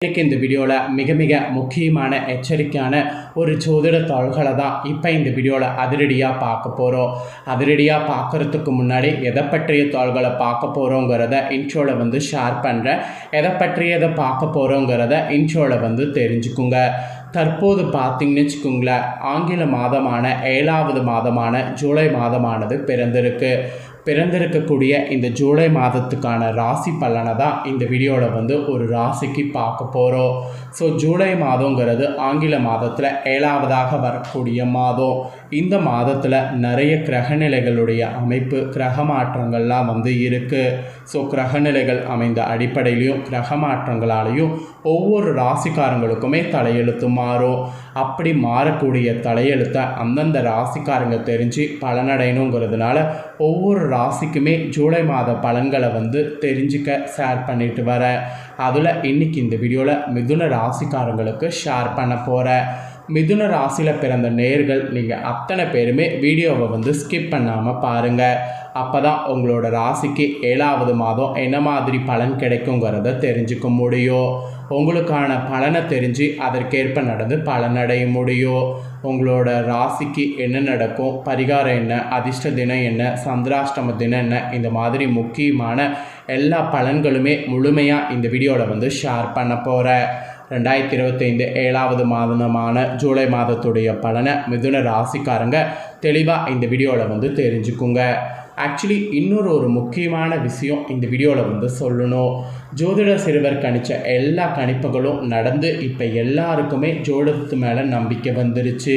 இன்றைக்கு இந்த வீடியோவில் மிக மிக முக்கியமான எச்சரிக்கையான ஒரு ஜோதிட தாள்களை தான் இப்போ இந்த வீடியோவில் அதிரடியாக பார்க்க போகிறோம் அதிரடியாக பார்க்குறதுக்கு முன்னாடி எதை பற்றிய தாள்களை பார்க்க போகிறோங்கிறத இன்ட்ரோவில் வந்து ஷேர் பண்ணுறேன் எதை பற்றியதை பார்க்க போகிறோங்கிறத இன்ட்ரோவில் வந்து தெரிஞ்சுக்குங்க. தற்போது பார்த்தீங்கன்னு வச்சுக்கோங்களேன் ஆங்கில மாதமான ஏழாவது மாதமான ஜூலை மாதமானது பிறந்திருக்கு. பிறந்திருக்கக்கூடிய இந்த ஜூலை மாதத்துக்கான ராசி பலனை தான் இந்த வீடியோவில் வந்து ஒரு ராசிக்கு பார்க்க போகிறோம் ஸோ ஜூலை மாதங்கிறது ஆங்கில மாதத்தில் ஏழாவதாக வரக்கூடிய மாதம். இந்த மாதத்தில் நிறைய கிரகநிலைகளுடைய அமைப்பு கிரக மாற்றங்கள்லாம் வந்து இருக்குது ஸோ கிரகநிலைகள் அமைந்த அடிப்படையிலையும் கிரக மாற்றங்களாலையும் ஒவ்வொரு ராசிக்காரங்களுக்குமே தலையெழுத்து மாறும். அப்படி மாறக்கூடிய தலையெழுத்தை அந்தந்த ராசிக்காரங்க தெரிஞ்சு பலனடையணுங்கிறதுனால ஒவ்வொரு ராசிக்குமே ஜூலை மாத பலன்களை வந்து தெரிஞ்சுக்க ஷேர் பண்ணிட்டு வரேன் அதில் இன்றைக்கி இந்த வீடியோவில் மிதுன ராசிக்காரங்களுக்கு ஷேர் பண்ண போகிறேன் மிதுன ராசியில் பிறந்த நேர்கள் நீங்கள் அத்தனை பேருமே வீடியோவை வந்து ஸ்கிப் பண்ணாமல் பாருங்கள் அப்போ தான் உங்களோட ராசிக்கு ஏழாவது மாதம் என்ன மாதிரி பலன் கிடைக்குங்கிறத தெரிஞ்சுக்க முடியும். உங்களுக்கான பலனை தெரிஞ்சு அதற்கேற்ப நடந்து பலனடைய முடியும். உங்களோட ராசிக்கு என்ன நடக்கும்? பரிகாரம் என்ன? அதிர்ஷ்ட தினம் என்ன? சந்திராஷ்டம தினம் என்ன? இந்த மாதிரி முக்கியமான எல்லா பலன்களுமே முழுமையாக இந்த வீடியோவில் வந்து ஷேர் பண்ண போகிறேன் ரெண்டாயிரத்தி இருபத்தைந்து ஏழாவது மாதமான ஜூலை மாதத்துடைய பலனை மிதுன ராசிக்காரங்க தெளிவாக இந்த வீடியோவில் வந்து தெரிஞ்சுக்குங்க. ஆக்சுவலி இன்னொரு ஒரு முக்கியமான விஷயம் இந்த வீடியோவில் வந்து சொல்லணும். ஜோதிட சிறுவர் கணிச்ச எல்லா கணிப்புகளும் நடந்து இப்போ எல்லாருக்குமே ஜோதிடத்து மேலே நம்பிக்கை வந்துருச்சு.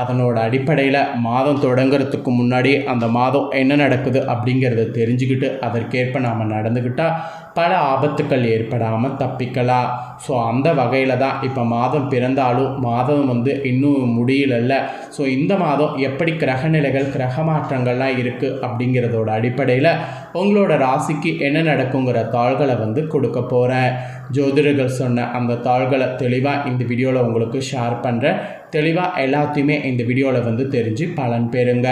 அதனோட அடிப்படையில் மாதம் தொடங்குறதுக்கு முன்னாடி அந்த மாதம் என்ன நடக்குது அப்படிங்கிறத தெரிஞ்சுக்கிட்டு அதற்கேற்ப நாம் நடந்துக்கிட்டால் பல ஆபத்துக்கள் ஏற்படாமல் தப்பிக்கலாம். ஸோ அந்த வகையில் தான் இப்போ மாதம் பிறந்தாலும் மாதம் வந்து இன்னும் முடியலல்ல. ஸோ இந்த மாதம் எப்படி கிரகநிலைகள் கிரக மாற்றங்கள்லாம் இருக்குது அப்படிங்கிறதோட அடிப்படையில் உங்களோட ராசிக்கு என்ன நடக்குங்கிற தாள்களை வந்து கொடுக்க போகிறேன் ஜோதிடர்கள் சொன்ன அந்த தாள்களை தெளிவாக இந்த வீடியோவில் உங்களுக்கு ஷேர் பண்ணுறேன் தெளிவாக எல்லாத்தையுமே இந்த வீடியோவில் வந்து தெரிஞ்சு பலன் பெறுங்க.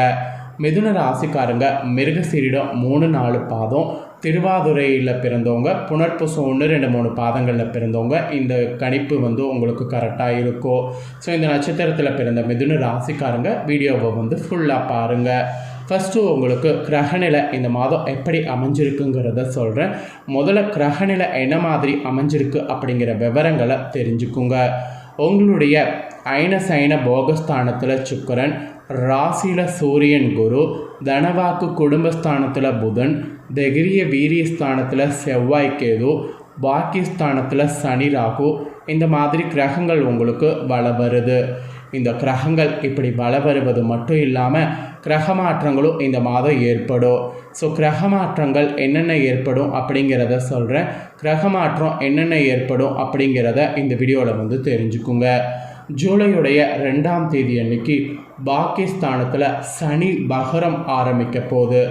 மிதுன ராசிக்காரங்க மிருகசீரிடம் மூணு நாலு பாதம். திருவாதுரையில் பிறந்தவங்க புனர்பூசம் ஒன்று ரெண்டு மூணு பாதங்களில் பிறந்தவங்க இந்த கணிப்பு வந்து உங்களுக்கு கரெக்டாக இருக்கும் ஸோ இந்த நட்சத்திரத்தில் பிறந்த மிதுன ராசிக்காரங்க வீடியோவை வந்து ஃபுல்லாக பாருங்கள் ஃபஸ்ட்டு உங்களுக்கு கிரகநிலை இந்த மாதம் எப்படி அமைஞ்சிருக்குங்கிறத சொல்கிறேன் முதல்ல கிரகநிலை என்ன மாதிரி அமைஞ்சிருக்கு அப்படிங்கிற விவரங்களை தெரிஞ்சுக்குங்க. உங்களுடைய ஐன சைன போகஸ்தானத்தில் சுக்கரன் ராசியில் சூரியன் குரு தனவாக்கு குடும்பஸ்தானத்தில் புதன் தைரிய வீரியஸ்தானத்தில் செவ்வாய்க்கேது பாக்கியஸ்தானத்தில் சனி ராகு இந்த மாதிரி கிரகங்கள் உங்களுக்கு வள வருது. இந்த கிரகங்கள் இப்படி வள வருவது மட்டும் இல்லாமல் கிரக மாற்றங்களும் இந்த மாதம் ஏற்படும். ஸோ கிரக மாற்றங்கள் என்னென்ன ஏற்படும் அப்படிங்கிறத சொல்கிறேன் கிரக மாற்றம் என்னென்ன ஏற்படும் அப்படிங்கிறத இந்த வீடியோவில் வந்து தெரிஞ்சுக்குங்க. ஜூலையுடைய ரெண்டாம் தேதி அன்னைக்கு பாகிஸ்தானத்தில் சனி பகரம் ஆரம்பிக்க போகுது.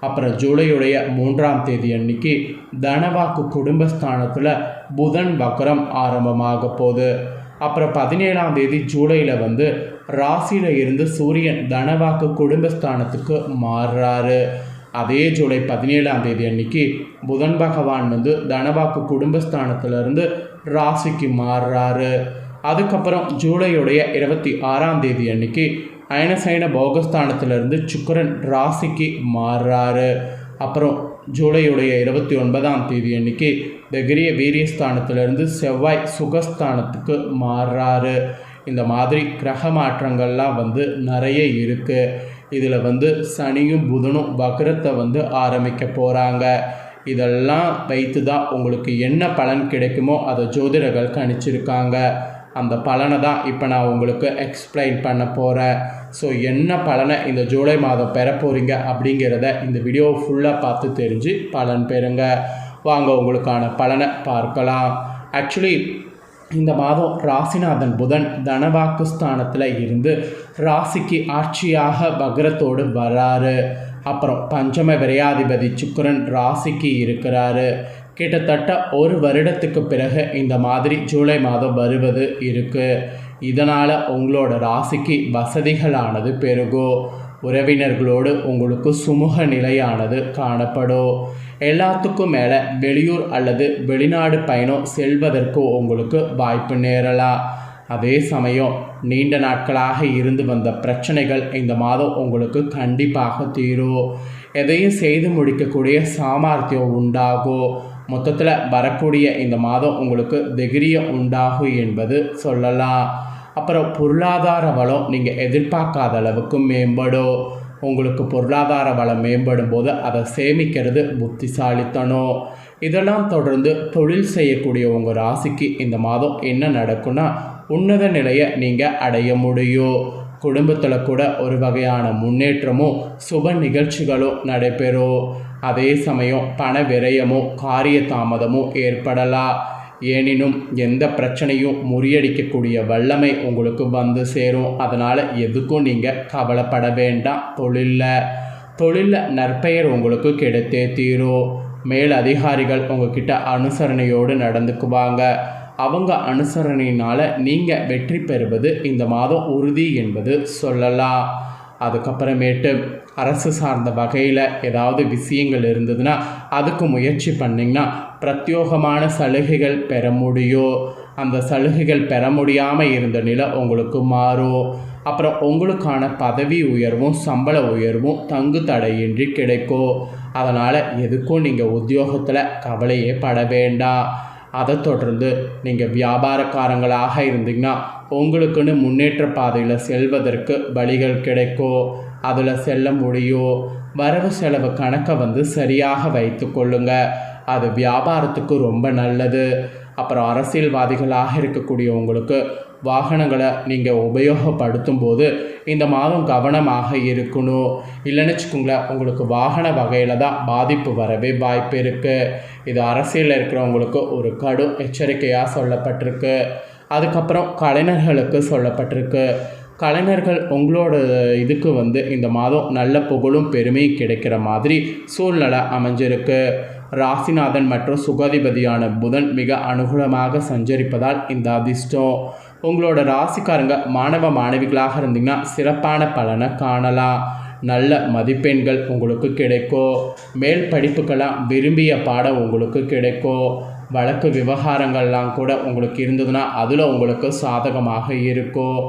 அப்புறம் ஜூலையுடைய மூன்றாம் தேதி அன்னைக்கு தனவாக்கு குடும்பஸ்தானத்தில் புதன் வக்கரம் ஆரம்பமாக போகுது. அப்புறம் பதினேழாம் தேதி ஜூலையில் வந்து ராசியில் இருந்து சூரியன் தனவாக்கு குடும்பஸ்தானத்துக்கு மாறுறாரு. அதே ஜூலை பதினேழாம் தேதி அன்னைக்கு புதன் பகவான் வந்து தனவாக்கு குடும்பஸ்தானத்திலிருந்து ராசிக்கு மாறுறாரு. அதுக்கப்புறம் ஜூலையுடைய இருபத்தி ஆறாம் தேதி அன்னைக்கு அயனசைன போகஸ்தானத்திலிருந்து சுக்கரன் ராசிக்கு மாறுறாரு. அப்புறம் ஜூலையுடைய இருபத்தி ஒன்பதாம் தேதி அன்னைக்கு தகிரிய வீரியஸ்தானத்திலிருந்து செவ்வாய் சுகஸ்தானத்துக்கு மாறுறாரு. இந்த மாதிரி கிரக மாற்றங்கள்லாம் வந்து நிறைய இருக்குது இதில் வந்து சனியும் புதனும் வக்ரத்தை வந்து ஆரம்பிக்க போகிறாங்க இதெல்லாம் வைத்து தான் உங்களுக்கு என்ன பலன் கிடைக்குமோ அதை ஜோதிடர்கள் கணிச்சிருக்காங்க. அந்த பலனை தான் இப்போ நான் உங்களுக்கு எக்ஸ்பிளைன் பண்ண போகிறேன் ஸோ என்ன பலனை இந்த ஜூலை மாதம் பெற போகிறீங்க அப்படிங்கிறத இந்த வீடியோ ஃபுல்லாக பார்த்து தெரிஞ்சு பலன் பெறுங்க. வாங்க உங்களுக்கான பலனை பார்க்கலாம். ஆக்சுவலி இந்த மாதம் ராசிநாதன் புதன் தனவாக்கு ஸ்தானத்தில் இருந்து ராசிக்கு ஆட்சியாக பக்ரத்தோடு வராரு. அப்புறம் பஞ்சம விரையாதிபதி சுக்கரன் ராசிக்கு இருக்கிறாரு. கிட்டத்தட்ட ஒரு வருடத்துக்கு பிறகு இந்த மாதிரி ஜூலை மாதம் வருவது இருக்குது இதனால் உங்களோட ராசிக்கு வசதிகளானது பெருகும் உறவினர்களோடு உங்களுக்கு சுமூக நிலையானது காணப்படும் எல்லாத்துக்கும் மேலே வெளியூர் அல்லது வெளிநாடு பயணம் செல்வதற்கு உங்களுக்கு வாய்ப்பு நேரலாம் அதே சமயம் நீண்ட நாட்களாக இருந்து வந்த பிரச்சனைகள் இந்த மாதம் உங்களுக்கு கண்டிப்பாக தீரும் எதையும் செய்து முடிக்கக்கூடிய சாமர்த்தியம் உண்டாகும் மொத்தத்தில் வரக்கூடிய இந்த மாதம் உங்களுக்கு திகிரியம் உண்டாகும் என்பது சொல்லலாம். அப்புறம் பொருளாதார வளம் நீங்கள் எதிர்பார்க்காத அளவுக்கு மேம்படும். உங்களுக்கு பொருளாதார வளம் மேம்படும் போது அதை சேமிக்கிறது புத்திசாலித்தனம். இதெல்லாம் தொடர்ந்து தொழில் செய்யக்கூடிய உங்கள் ராசிக்கு இந்த மாதம் என்ன நடக்கும்னா உன்னத நிலையை நீங்கள் அடைய முடியும். குடும்பத்தில் கூட ஒரு வகையான முன்னேற்றமும் சுப நிகழ்ச்சிகளும் நடைபெறும். அதே சமயம் பண விரயமும் காரிய தாமதமும் ஏற்படலாம் எனினும் எந்த பிரச்சனையும் முறியடிக்கக்கூடிய வல்லமை உங்களுக்கு வந்து சேரும். அதனால் எதுக்கும் நீங்கள் கவலைப்பட வேண்டாம். தொழிலில் தொழிலில் நற்பெயர் உங்களுக்கு கிடைத்தே தீரும். மேல் அதிகாரிகள் உங்ககிட்ட அனுசரணையோடு நடந்துக்குவாங்க. அவங்க அனுசரணையினால் நீங்கள் வெற்றி பெறுவது இந்த மாதம் உறுதி என்பது சொல்லலாம். அதுக்கப்புறமேட்டு அரசு சார்ந்த வகையில் ஏதாவது விஷயங்கள் இருந்ததுன்னா அதுக்கு முயற்சி பண்ணிங்கன்னா பிரத்யோகமான சலுகைகள் பெற முடியும் அந்த சலுகைகள் பெற முடியாமல் இருந்த நிலை உங்களுக்கு மாறும் அப்புறம் உங்களுக்கான பதவி உயர்வும் சம்பள உயர்வும் தங்கு தடையின்றி கிடைக்கும் அதனால் எதுக்கும் நீங்கள் உத்தியோகத்தில் கவலையே பட வேண்டாம். அதை தொடர்ந்து நீங்கள் வியாபாரக்காரங்களாக இருந்தீங்கன்னா உங்களுக்குன்னு முன்னேற்ற பாதையில் செல்வதற்கு வழிகள் கிடைக்கும் அதில் செல்ல முடியும் வரவு செலவு கணக்கை வந்து சரியாக வைத்து கொள்ளுங்கள் அது வியாபாரத்துக்கு ரொம்ப நல்லது. அப்புறம் அரசியல்வாதிகளாக இருக்கக்கூடிய உங்களுக்கு வாகனங்களை நீங்கள் உபயோகப்படுத்தும் போது இந்த மாதம் கவனமாக இருக்கணும். இல்லைன்னு வச்சுக்கோங்களேன் உங்களுக்கு வாகன வகையில் தான் பாதிப்பு வரவே வாய்ப்பு இருக்குது இது அரசியலில் இருக்கிறவங்களுக்கு ஒரு கடும் எச்சரிக்கையாக சொல்லப்பட்டிருக்கு. அதுக்கப்புறம் கலைஞர்களுக்கு சொல்லப்பட்டிருக்கு. கலைஞர்கள் உங்களோட இதுக்கு வந்து இந்த மாதம் நல்ல புகழும் பெருமையும் கிடைக்கிற மாதிரி சூழ்நிலை அமைஞ்சிருக்கு. ராசிநாதன் மற்றும் சுகாதிபதியான புதன் மிக அனுகூலமாக சஞ்சரிப்பதால் இந்த அதிர்ஷ்டம். உங்களோட ராசிக்காரங்க மாணவ மாணவிகளாக இருந்தீங்கன்னா சிறப்பான பலனை காணலாம். நல்ல மதிப்பெண்கள் உங்களுக்கு கிடைக்கும். மேல் படிப்புக்கெல்லாம் விரும்பிய பாடம் உங்களுக்கு கிடைக்கும். வழக்கு விவகாரங்கள்லாம் கூட உங்களுக்கு இருந்ததுன்னா அதில் உங்களுக்கு சாதகமாக இருக்கும்.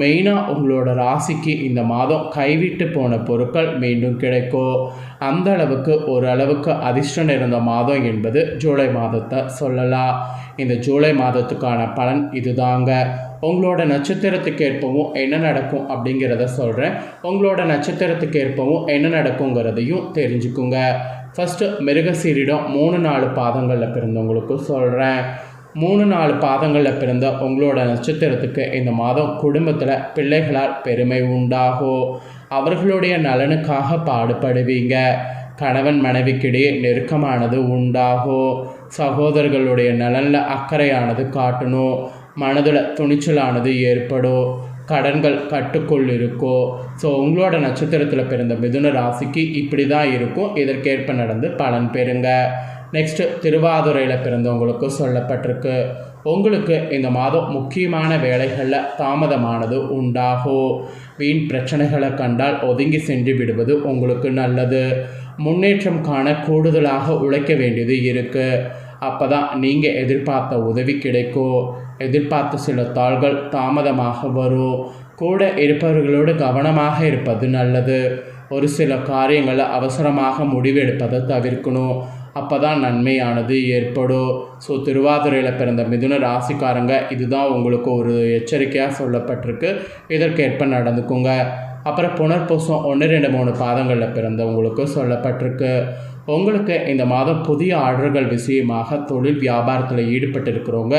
மெயினாக உங்களோட ராசிக்கு இந்த மாதம் கைவிட்டு போன பொருட்கள் மீண்டும் கிடைக்கும். அந்த அளவுக்கு ஓரளவுக்கு அதிர்ஷ்டம் இருந்த மாதம் என்பது ஜூலை மாதத்தை சொல்லலாம். இந்த ஜூலை மாதத்துக்கான பலன் இதுதாங்க. உங்களோட நட்சத்திரத்துக்கு ஏற்பவும் என்ன நடக்கும் அப்படிங்கிறத சொல்கிறேன் உங்களோட நட்சத்திரத்துக்கு ஏற்பவும் என்ன நடக்குங்கிறதையும் தெரிஞ்சுக்குங்க. ஃபஸ்ட்டு மிருகசீரிடம் மூணு நாலு பாதங்களில் பிறந்தவங்களுக்கு சொல்கிறேன் மூணு நாலு பாதங்களில் பிறந்த உங்களோட நட்சத்திரத்துக்கு இந்த மாதம் குடும்பத்தில் பிள்ளைகளால் பெருமை உண்டாகும் அவர்களுடைய நலனுக்காக பாடுபடுவீங்க. கணவன் மனைவிக்கிடையே நெருக்கமானது உண்டாகும் சகோதரர்களுடைய நலனில் அக்கறையானது காட்டணும் மனதில் துணிச்சலானது ஏற்படும் கடன்கள் கட்டுக்குள் இருக்கும் ஸோ உங்களோட நட்சத்திரத்தில் பிறந்த மிதுன ராசிக்கு இப்படி தான் இருக்கும். இதற்கேற்ப நடந்து பலன் பெறுங்க. நெக்ஸ்ட்டு திருவாதுரையில் பிறந்தவங்களுக்கு சொல்லப்பட்டிருக்கு. உங்களுக்கு இந்த மாதம் முக்கியமான வேலைகளில் தாமதமானது உண்டாகும் வீண் பிரச்சனைகளை கண்டால் ஒதுங்கி சென்று விடுவது உங்களுக்கு நல்லது. முன்னேற்றம் காண கூடுதலாக உழைக்க வேண்டியது இருக்குது அப்போ தான் நீங்கள் எதிர்பார்த்த உதவி கிடைக்கும் எதிர்பார்த்த சில தாள்கள் தாமதமாக வரும். கூட இருப்பவர்களோடு கவனமாக இருப்பது நல்லது. ஒரு சில காரியங்களை அவசரமாக முடிவெடுப்பதை தவிர்க்கணும். அப்போ தான் நன்மையானது ஏற்படும் ஸோ திருவாதிரையில் பிறந்த மிதுன ராசிக்காரங்க இதுதான் உங்களுக்கு ஒரு எச்சரிக்கையாக சொல்லப்பட்டிருக்கு. இதற்கேற்ப நடந்துக்குங்க. அப்புறம் புனர்பூசம் ஒன்று ரெண்டு மூணு பாதங்களில் பிறந்தவங்களுக்கு சொல்லப்பட்டிருக்கு. உங்களுக்கு இந்த மாதம் புதிய ஆர்டர்கள் விஷயமாக தொழில் வியாபாரத்தில் ஈடுபட்டு இருக்கிறவங்க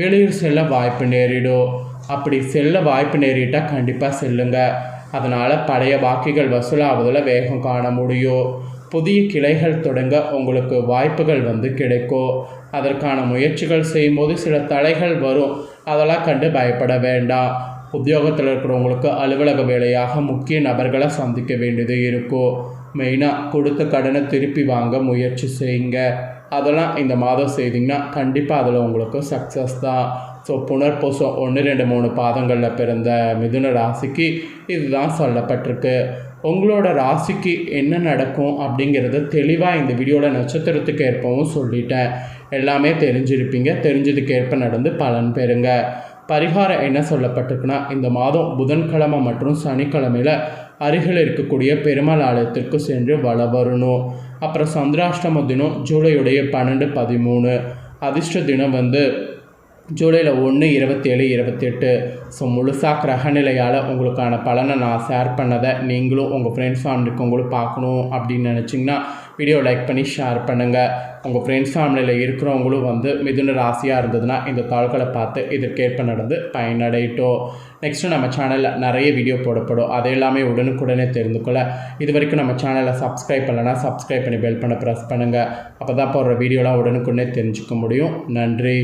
வெளியூர் செல்ல வாய்ப்பு நேரிடும் அப்படி செல்ல வாய்ப்பு நேரிட்டால் கண்டிப்பாக செல்லுங்க. அதனால் பழைய பாக்கிகள் வசூலாவதில் வேகம் காண முடியும் புதிய கிளைகள் தொடங்க உங்களுக்கு வாய்ப்புகள் வந்து கிடைக்கும். அதற்கான முயற்சிகள் செய்யும்போது சில தடைகள் வரும். அதெல்லாம் கண்டு பயப்பட வேண்டாம். உத்தியோகத்தில் இருக்கிறவங்களுக்கு அலுவலக வேலையாக முக்கிய நபர்களை சந்திக்க வேண்டியது இருக்கும். மெயினாக கொடுத்த கடனை திருப்பி வாங்க முயற்சி செய்யுங்க. அதெல்லாம் இந்த மாதம் செய்திங்கன்னா கண்டிப்பாக அதில் உங்களுக்கு சக்ஸஸ் தான். ஸோ புனர்பூசம் ஒன்று ரெண்டு மூணு பாதங்களில் பிறந்த மிதுன ராசிக்கு இதுதான் சொல்லப்பட்டிருக்கு. உங்களோட ராசிக்கு என்ன நடக்கும் அப்படிங்கிறத தெளிவாக இந்த வீடியோவில் நட்சத்திரத்துக்கு ஏற்பவும் சொல்லிட்டேன். எல்லாமே தெரிஞ்சிருப்பீங்க. தெரிஞ்சதுக்கு ஏற்ப நடந்து பலன் பெறுங்க. பரிகாரம் என்ன சொல்லப்பட்டிருக்குன்னா இந்த மாதம் புதன்கிழமை மற்றும் சனிக்கிழமையில் அருகில் இருக்கக்கூடிய பெருமாள் ஆலயத்திற்கு சென்று வள வரணும். அப்புறம் சந்திராஷ்டம தினம் ஜூலையுடைய பன்னெண்டு பதிமூணு. அதிர்ஷ்ட தினம் வந்து ஜூலையில் ஒன்று இருபத்தேழு இருபத்தெட்டு. ஸோ முழுசாக கிரகநிலையால் உங்களுக்கான பலனை நான் ஷேர் பண்ணதை நீங்களும் உங்கள் ஃப்ரெண்ட்ஸ் ஃபேமிலிக்கவங்களும் பார்க்கணும் அப்படின்னு நினச்சிங்கன்னா வீடியோ லைக் பண்ணி ஷேர் பண்ணுங்கள் உங்கள் ஃப்ரெண்ட்ஸ் ஃபேமிலியில் இருக்கிறவங்களும் வந்து மிதுன ராசியாக இருந்ததுன்னா இந்த தாள்களை பார்த்து இதற்கேற்ப நடந்து பயனடையட்டும். நெக்ஸ்ட்டு நம்ம சேனலில் நிறைய வீடியோ போடப்படும். அதை எல்லாமே உடனுக்குடனே தெரிந்து கொள்ள. இது வரைக்கும் நம்ம சேனலை சப்ஸ்கிரைப் பண்ணலைன்னா சப்ஸ்கிரைப் பண்ணி பெல் பண்ண ப்ரெஸ் பண்ணுங்கள் அப்போ தான் போடுற வீடியோலாம் உடனுக்குடனே தெரிஞ்சுக்க முடியும். நன்றி.